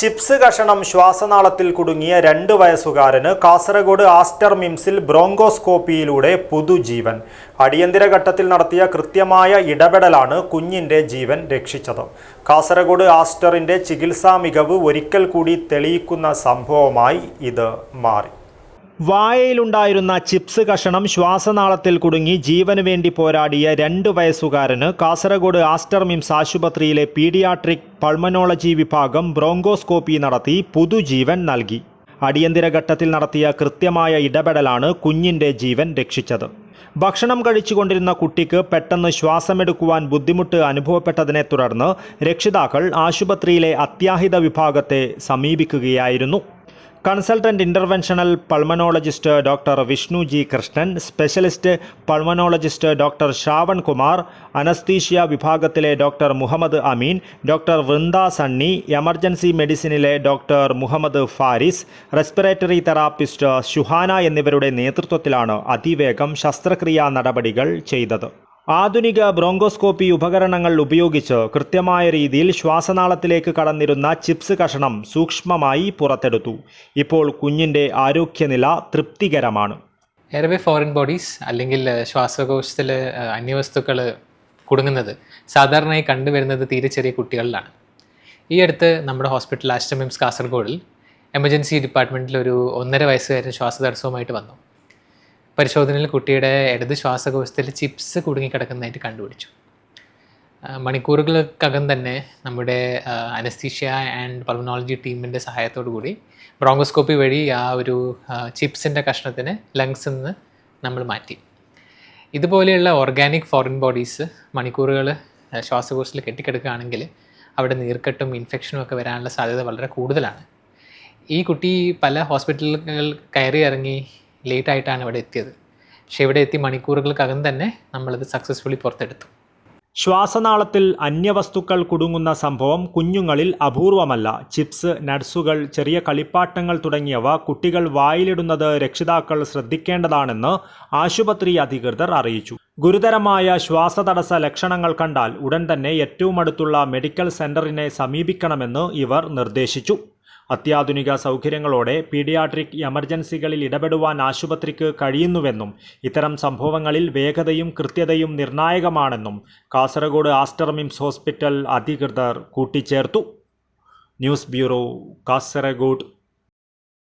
Chips കഷണം ശ്വാസനാളത്തിൽ കുടുങ്ങിയ രണ്ട് വയസ്സുകാരന് കാസർഗോഡ് ആസ്റ്റർ മിംസിൽ ബ്രോങ്കോസ്കോപ്പിയിലൂടെ പുതുജീവൻ. അടിയന്തര ഘട്ടത്തിൽ നടത്തിയ കൃത്യമായ ഇടപെടലാണ് കുഞ്ഞിന്റെ ജീവൻ രക്ഷിച്ചത്. കാസർഗോഡ് ആസ്റ്ററിന്റെ ചികിത്സാ മികവ് ഒരിക്കൽ കൂടി തെളിയിക്കുന്ന സംഭവമായി ഇത് മാറി. വായയിലുണ്ടായിരുന്ന ചിപ്സ് കഷണം ശ്വാസനാളത്തിൽ കുടുങ്ങി ജീവന് വേണ്ടി പോരാടിയ രണ്ട് വയസ്സുകാരന് കാസർഗോഡ് ആസ്റ്റർ മിംസ് ആശുപത്രിയിലെ പീഡിയാട്രിക് പൾമനോളജി വിഭാഗം ബ്രോങ്കോസ്കോപ്പി നടത്തി പുതുജീവൻ നൽകി. അടിയന്തര ഘട്ടത്തിൽ നടത്തിയ കൃത്യമായ ഇടപെടലാണ് കുഞ്ഞിന്റെ ജീവൻ രക്ഷിച്ചത്. ഭക്ഷണം കഴിച്ചുകൊണ്ടിരുന്ന കുട്ടിക്ക് പെട്ടെന്ന് ശ്വാസമെടുക്കുവാൻ ബുദ്ധിമുട്ട് അനുഭവപ്പെട്ടതിനെ തുടർന്ന് രക്ഷിതാക്കൾ ആശുപത്രിയിലെ അത്യാഹിത വിഭാഗത്തെ സമീപിക്കുകയായിരുന്നു. Consultant interventional pulmonologist doctor Vishnu G Krishnan specialist pulmonologist doctor Shravan Kumar anaesthesia വിഭാഗത്തിലെ doctor Muhammad Ameen doctor Vrinda Sunny emergency മെഡിസിനിലെ doctor Muhammad Faris respiratory therapist Shuhana എന്നിവരുടെ നേതൃത്വത്തിലാണ് അതിവേഗം ശസ്ത്രക്രിയാ നടപടികൾ ചെയ്തത്. ആധുനിക ബ്രോങ്കോസ്കോപ്പി ഉപകരണങ്ങൾ ഉപയോഗിച്ച് കൃത്യമായ രീതിയിൽ ശ്വാസനാളത്തിലേക്ക് കടന്നിരുന്ന ചിപ്സ് കഷണം സൂക്ഷ്മമായി പുറത്തെടുത്തു. ഇപ്പോൾ കുഞ്ഞിന്റെ ആരോഗ്യനില തൃപ്തികരമാണ്. എയർവേ ഫോറിൻ ബോഡീസ് അല്ലെങ്കിൽ ശ്വാസകോശത്തിൽ അന്യവസ്തുക്കൾ കുടുങ്ങുന്നത് സാധാരണയായി കണ്ടുവരുന്നത് തീരെ ചെറിയ കുട്ടികളിലാണ്. ഈ അടുത്ത് നമ്മുടെ ഹോസ്പിറ്റൽ ആസ്റ്റമിംസ് കാസർഗോഡിൽ എമർജൻസി ഡിപ്പാർട്ട്മെന്റിൽ ഒരു ഒന്നര വയസ്സുകാരൻ ശ്വാസതടസ്സവുമായിട്ട് വന്നു. പരിശോധനയിൽ കുട്ടിയുടെ ഇടത് ശ്വാസകോശത്തിൽ ചിപ്സ് കുടുങ്ങിക്കിടക്കുന്നതായിട്ട് കണ്ടുപിടിച്ചു. മണിക്കൂറുകൾക്കകം തന്നെ നമ്മുടെ അനസ്തീഷ്യ ആൻഡ് പൾമനോളജി ടീമിന്റെ സഹായത്തോടു കൂടി ബ്രോങ്കോസ്കോപ്പി വഴി ആ ഒരു ചിപ്സിന്റെ കഷ്ണത്തിന് ലങ്സ് നിന്ന് നമ്മൾ മാറ്റി. ഇതുപോലെയുള്ള ഓർഗാനിക് ഫോറിൻ ബോഡീസ് മണിക്കൂറുകൾ ശ്വാസകോശത്തിൽ കെട്ടിക്കിടക്കുകയാണെങ്കിൽ അവിടെ നീർക്കെട്ടും ഇൻഫെക്ഷനും ഒക്കെ വരാനുള്ള സാധ്യത വളരെ കൂടുതലാണ്. ഈ കുട്ടി പല ഹോസ്പിറ്റലുകൾ കയറി ഇറങ്ങി ലേറ്റ് ആയിട്ടാണ് ഇവിടെ എത്തിയത്. പക്ഷെ ഇവിടെ എത്തി മണിക്കൂറുകൾക്കകം തന്നെ നമ്മളത് സക്സസ്ഫുള്ളി പുറത്തെടുത്തു. ശ്വാസനാളത്തിൽ അന്യവസ്തുക്കൾ കുടുങ്ങുന്ന സംഭവം കുഞ്ഞുങ്ങളിൽ അപൂർവമല്ല. ചിപ്സ് നട്സുകൾ ചെറിയ കളിപ്പാട്ടങ്ങൾ തുടങ്ങിയവ കുട്ടികൾ വായിലിടുന്നത് രക്ഷിതാക്കൾ ശ്രദ്ധിക്കേണ്ടതാണെന്ന് ആശുപത്രി അധികൃതർ അറിയിച്ചു. ഗുരുതരമായ ശ്വാസതടസ്സ ലക്ഷണങ്ങൾ കണ്ടാൽ ഉടൻ തന്നെ ഏറ്റവും അടുത്തുള്ള മെഡിക്കൽ സെന്ററിനെ സമീപിക്കണമെന്ന് ഇവർ നിർദ്ദേശിച്ചു. അത്യാധുനിക സൗകര്യങ്ങളോടെ പീഡിയാട്രിക് എമർജൻസികളിൽ ഇടപെടുവാൻ ആശുപത്രിക്ക് കഴിയുന്നുവെന്നും ഇത്തരം സംഭവങ്ങളിൽ വേഗതയും കൃത്യതയും നിർണായകമാണെന്നും കാസർഗോഡ് ആസ്റ്റർ മിംസ് ഹോസ്പിറ്റൽ അധികൃതർ കൂട്ടിച്ചേർത്തു. News bureau Kasaragod.